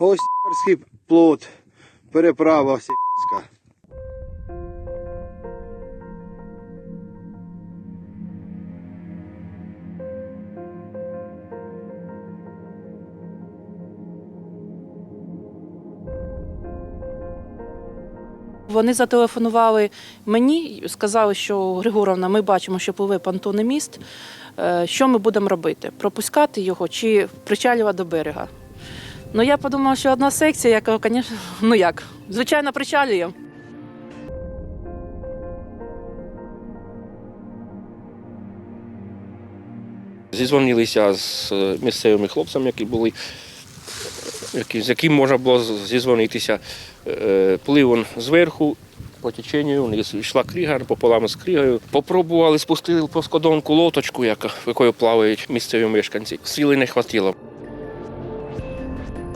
Ось плот, переправа сільська. Вони зателефонували мені, сказали, що Григоровна, ми бачимо, що пливе понтонний міст. Е, Що ми будемо робити? Пропускати його чи причалювати до берега? Ну я подумала, що одна секція, яка, звісно, ну як, звичайно, причалює. Зізвонилися з е, місцевими хлопцями, які були, які, з яким можна було зізвонитися. Е, Плив зверху по теченню, вниз йшла крига пополам з кригою. Попробували спустили плоскодонку лоточку, яка, якою плавають місцеві мешканці. Сили не хватило.